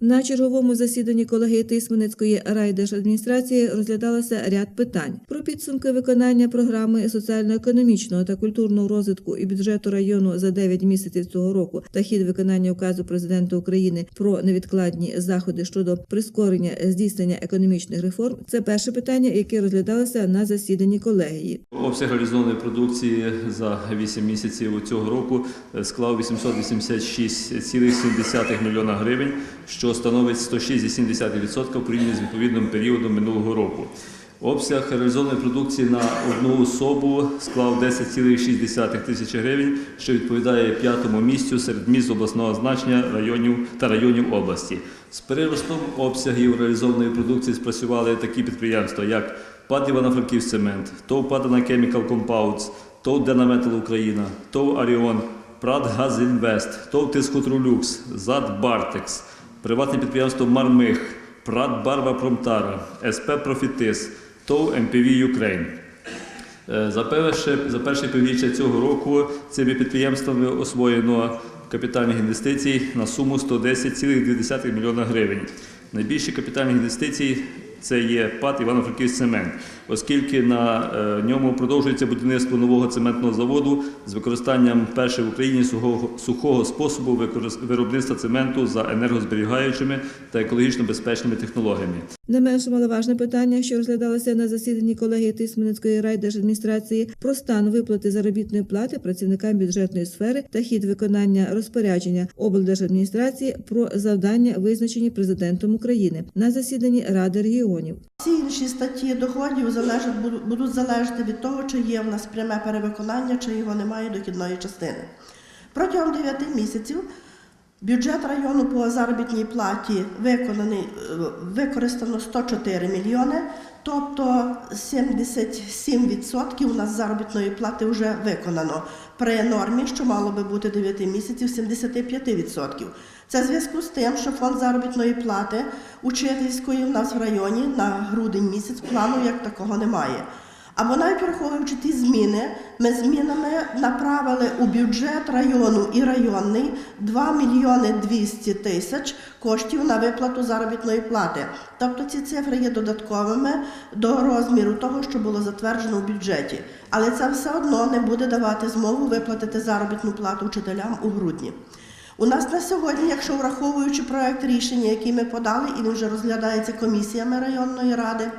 На черговому засіданні колегії Тисменецької райдержадміністрації розглядалося ряд питань про підсумки виконання програми соціально-економічного та культурного розвитку і бюджету району за 9 місяців цього року та хід виконання указу президента України про невідкладні заходи щодо прискорення здійснення економічних реформ. Це перше питання, яке розглядалося на засіданні колегії. Обсяг реалізованої продукції за 8 місяців цього року склав 886,7 мільйона гривень, що становить 106,7% порівняно з відповідним періодом минулого року. Обсяг реалізованої продукції на одну особу склав 10,6 тисячі гривень, що відповідає п'ятому місцю серед міст обласного значення районів та районів області. З приростом обсягів реалізованої продукції спрацювали такі підприємства, як ПАД Івано-Франківськ Цемент, ТОВ Падана Chemical Compounds, ТОВ Денаметал Україна, ТОВ Аріон, Прад Газінвест, ТОВ Тискотролюкс, ЗАД Бартекс, приватне підприємство Мармих, Прат Барба Промтара, СП Профітис, ТОВ МПВ Юкрейн. Е, За перше, за перше півріччя цього року цими підприємствами освоєно капітальних інвестицій на суму 110,2 мільйона гривень. Найбільші капітальні інвестиції це є ПАТ Івано-Франківський Цемент, оскільки на е, ньому продовжується будівництво нового цементного заводу з використанням першого в Україні сухого, сухого способу виробництва цементу за енергозберігаючими та екологічно безпечними технологіями. Не менш маловажне питання, що розглядалося на засіданні колегії Тисменецької райдержадміністрації про стан виплати заробітної плати працівникам бюджетної сфери та хід виконання розпорядження облдержадміністрації про завдання, визначені президентом України на засіданні Ради регіонів. Всі інші статті доходів залежать, буду- будуть залежати від того, чи є в нас пряме перевиконання, чи його немає дохідної частини. Протягом 9 місяців бюджет району по заробітній платі виконаний, е, використано 104 мільйони, тобто 77% у нас заробітної плати вже виконано при нормі, що мало би бути 9 місяців 75%. Це в зв'язку з тим, що фонд заробітної плати учительської в нас в районі на грудень місяць плану як такого немає. Або навіть враховуючи ті зміни, ми змінами направили у бюджет району і районний 2 мільйони 200 тисяч коштів на виплату заробітної плати. Тобто ці цифри є додатковими до розміру того, що було затверджено в бюджеті. Але це все одно не буде давати змогу виплатити заробітну плату вчителям у грудні. У нас на сьогодні, якщо враховуючи проект рішення, який ми подали, і він вже розглядається комісіями районної ради,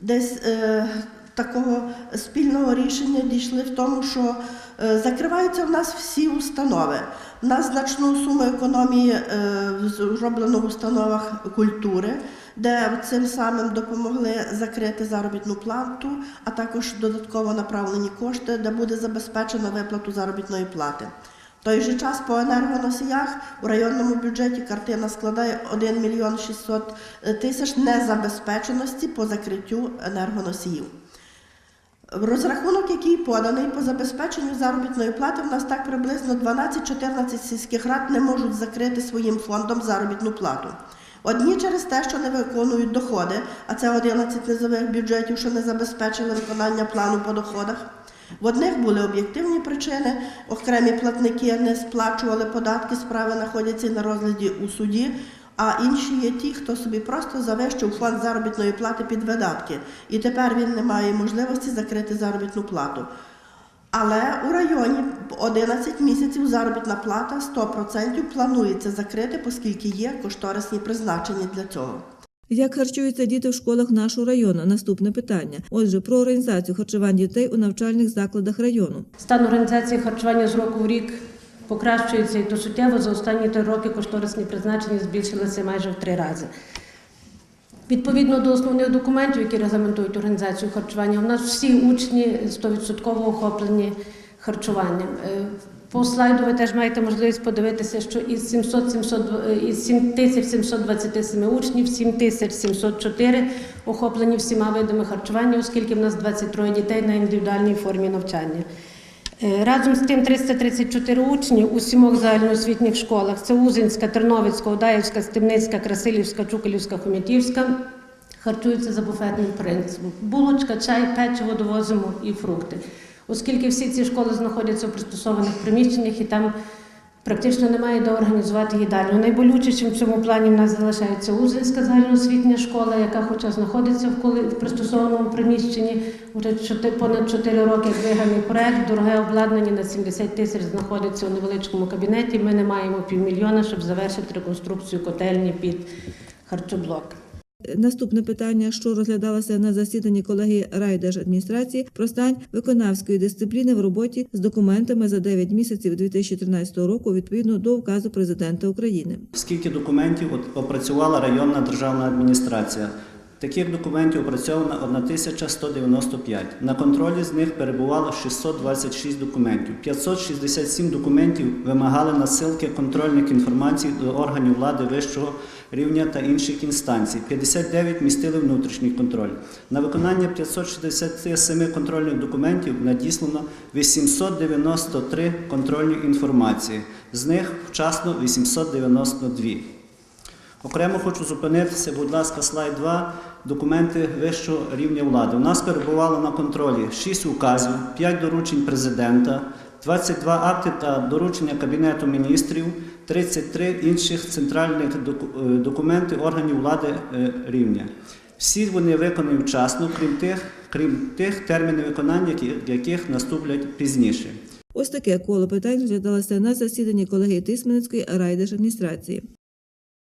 десь е, такого спільного рішення дійшли в тому, що е, закриваються в нас всі установи. У нас значну суму економії е, зроблено в установах культури, де цим самим допомогли закрити заробітну плату, а також додатково направлені кошти, де буде забезпечено виплату заробітної плати. В той же час по енергоносіях у районному бюджеті картина складає 1 мільйон 600 тисяч незабезпеченості по закриттю енергоносіїв. Розрахунок, який поданий по забезпеченню заробітної плати, в нас так приблизно 12-14 сільських рад не можуть закрити своїм фондом заробітну плату. Одні через те, що не виконують доходи, а це 11 низових бюджетів, що не забезпечили виконання плану по доходах. В одних були об'єктивні причини, окремі платники не сплачували податки, справи знаходяться на розгляді у суді. А інші є ті, хто собі просто завищив фонд заробітної плати під видатки, і тепер він не має можливості закрити заробітну плату. Але у районі 11 місяців заробітна плата 100% планується закрити, оскільки є кошторисні призначення для цього. Як харчуються діти в школах нашого району? Наступне питання. Отже, про організацію харчувань дітей у навчальних закладах району. Стан організації харчування з року в рік покращується і то суттєво за останні три роки кошторисні призначення збільшилися майже в три рази. Відповідно до основних документів, які регламентують організацію харчування, у нас всі учні 100% охоплені харчуванням. Е, По слайду ви теж маєте можливість подивитися, що із 700, 700, е, із 7727 учнів 7704 охоплені всіма видами харчування, оскільки в нас 23 дітей на індивідуальній формі навчання. Е, Разом з тим 334 учні у сімох загальноосвітніх школах це Узинська, Терновицька, Удаївська, Стемницька, Красилівська, Чукалівська, Хом'ятівська харчуються за буфетним принципом. Булочка, чай, печиво довозимо і фрукти. Оскільки всі ці школи знаходяться у пристосованих приміщеннях і там Практично немає де організувати їдальню. Найболючішим в цьому плані в нас залишається Узинська загальноосвітня школа, яка хоча знаходиться в коли- в пристосованому приміщенні, вже понад 4 роки як виганий проект, дороге обладнання на 70 тисяч знаходиться у невеличкому кабінеті. Ми не маємо півмільйона, щоб завершити реконструкцію котельні під харчоблок. Наступне питання, що розглядалося на засіданні колеги райдержадміністрації про стан виконавської дисципліни в роботі з документами за 9 місяців 2013 року відповідно до указу президента України. Скільки документів опрацювала районна державна адміністрація? Таких документів опрацьовано 1195. На контролі з них перебувало 626 документів. 567 документів вимагали насилки контрольних інформацій до органів влади вищого рівня та інших інстанцій. 59 містили внутрішній контроль. На виконання 567 контрольних документів надіслано 893 контрольні інформації. З них вчасно 892. Окремо хочу зупинитися, будь ласка, слайд 2, документи вищого рівня влади. У нас перебувало на контролі 6 указів, 5 доручень президента, 22 акти та доручення Кабінету міністрів, 33 інших центральних е, документи органів влади е, рівня. Всі вони виконані вчасно, крім тих, крім тих термінів виконання, яких наступлять пізніше. Ось таке коло питань розглядалося на засіданні колегії Тисменецької райдержадміністрації.